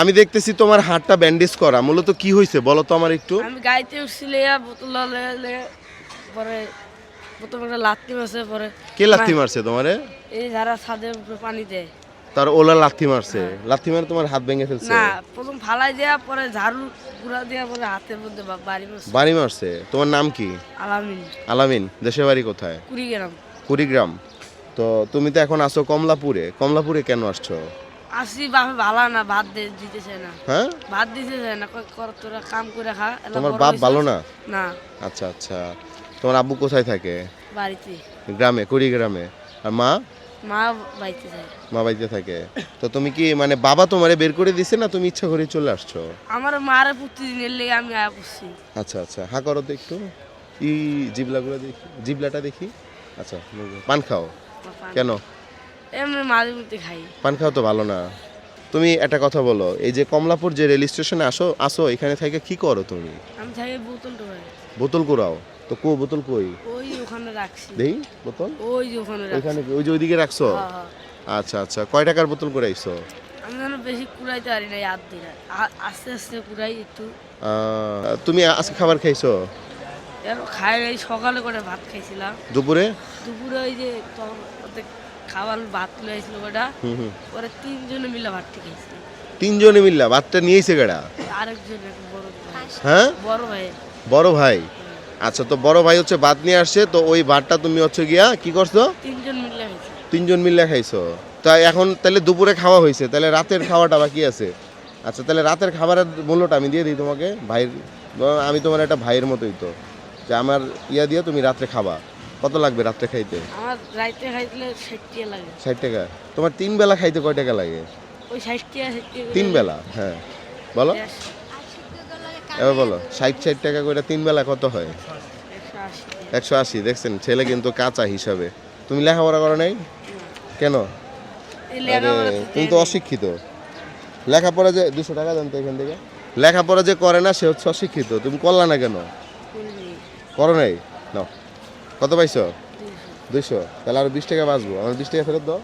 আমি দেখতেছি তোমার হাতটা ব্যান্ডেজ করা। মূলত কি হয়েছে বলো তো আমার একটু। আমি উঠছিলে বোতল লয়ে পরে প্রথম একটা মারছে পরে কে লাথি মারছে তোমারে? এই যারা ছাদের উপরে পানি দেয়। তার ওলা লাথি মারছে। লাথি মারে তোমার হাত ভেঙে ফেলছে? না প্রথম ফালাই দেয়া পরে ঝাড়ু গুড়া দেয়া পরে হাতের মধ্যে বাড়ি মারছে। বাড়ি মারছে। তোমার নাম কি? আলামিন। আলামিন দেশের বাড়ি কোথায়? কুড়িগ্রাম। কুড়িগ্রাম। তো তুমি তো এখন আসো কমলাপুরে। কমলাপুরে কেন আসছো? আসি বাপে ভালো না ভাত না। হ্যাঁ? ভাত দিতে না কর তোরা কাম করে খা তোমার বাপ ভালো না? না। আচ্ছা আচ্ছা। তোমার আব্বু কোথায় থাকে? বাড়িতে। গ্রামে কুড়িগ্রামে। আর মা? মা বাড়িতে মা বাড়িতে থাকে। তো তুমি কি মানে বাবা তোমারে বের করে দিছে না তুমি ইচ্ছা করে চলে আসছো? আমার মারে প্রতিদিনের লেগে আমি আয়া করছি। আচ্ছা আচ্ছা। হা করো তো একটু। ই জিবলাগুলো দেখি জিবলাটা দেখি। আচ্ছা পান খাও। কেন? এমনি মাঝে মধ্যে খাই। পান খাও তো ভালো না। তুমি একটা কথা বলো এই যে কমলাপুর যে রেল স্টেশনে আসো আসো এখানে থেকে কি করো তুমি? আমি থাকি বোতল টোকাই বোতল কুড়াও। তো কো বোতল কই? ওই ওখানে রাখছি। দেই বোতল? ওই যে ওখানে ওইখানে ওই যে ওইদিকে রাখছো? হ্যাঁ, হ্যাঁ। আচ্ছা আচ্ছা। কয় টাকার বোতল কুড়াইছো? আমি যেন বেশি কুড়াইতে পারি না হাত দিয়ে আস্তে আস্তে কুড়াই একটু। তুমি আজকে খাবার খাইছো? খাই সকালে করে ভাত খাইছিলাম। দুপুরে? দুপুরে ওই যে খাবার ভাত লইছিল হুম পরে তিনজনে মিলে ভাতটি খাইছি তিনজনে মিললা ভাতটা নিয়েছে গেড়া আরেকজন বড় ভাই। হ্যাঁ? বড় ভাই। বড় ভাই? আচ্ছা তো বড় ভাই হচ্ছে ভাত নিয়ে আসছে তো ওই ভাতটা তুমি হচ্ছে গিয়া কি করছ? তিনজন মিলে খাইছি। তিনজন মিলে খাইছো। তা এখন তাহলে দুপুরে খাওয়া হয়েছে তাহলে রাতের খাওয়াটা বাকি আছে। আচ্ছা তাহলে রাতের খাবারের মূল্যটা আমি দিয়ে দিই তোমাকে ভাইয়ের আমি তোমার একটা ভাইয়ের মতোই তো যে আমার ইয়া দিয়ে তুমি রাত্রে খাবা। কত লাগবে রাত্রে খাইতে? আমার রাইতে খাইলে ষাটটিয়া লাগে। ষাট টাকা। তোমার তিন বেলা খাইতে কয় টাকা লাগে? ওই ষাটটিয়া ষাটটিয়া তিন বেলা হ্যাঁ। বলো। এবার বলো ষাট ষাট টাকা করে তিন বেলা কত হয়? একশো আশি। একশো আশি দেখছেন? ছেলে কিন্তু কাঁচা হিসাবে। তুমি লেখাপড়া করো নাই? কেন? তুমি তো অশিক্ষিত। লেখাপড়া যে দুশো টাকা দেন তো এখান থেকে। লেখাপড়া যে করে না সে হচ্ছে অশিক্ষিত। তুমি করলা না কেন? করো নাই? নাও। কত পাইছো? দুইশো। তাহলে আরও বিশ টাকা বাঁচবো। আমার বিশ টাকা ফেরত দাও।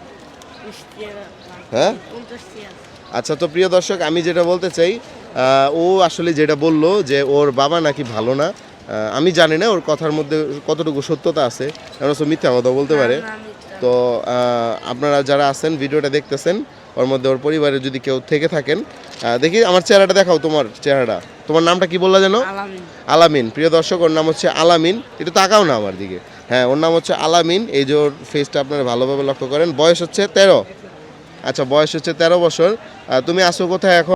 হ্যাঁ? আচ্ছা তো প্রিয় দর্শক আমি যেটা বলতে চাই ও আসলে যেটা বলল যে ওর বাবা নাকি ভালো না আমি জানি না ওর কথার মধ্যে কতটুকু সত্যতা আছে। কারণ মিথ্যা কথা বলতে পারে। তো আপনারা যারা আছেন ভিডিওটা দেখতেছেন ওর মধ্যে ওর পরিবারে যদি কেউ থেকে থাকেন দেখি আমার চেহারাটা দেখাও তোমার চেহারাটা। তোমার নামটা কি বললা যেন? আলামিন। আলামিন। প্রিয় দর্শক ওর নাম হচ্ছে আলামিন। এটা তাকাও না আমার দিকে। হ্যাঁ ওর নাম হচ্ছে আলামিন। এই যে ওর ফেসটা আপনারা ভালোভাবে লক্ষ্য করেন বয়স হচ্ছে তেরো। আচ্ছা বয়স হচ্ছে তেরো বছর। তুমি আসো কোথায় এখন?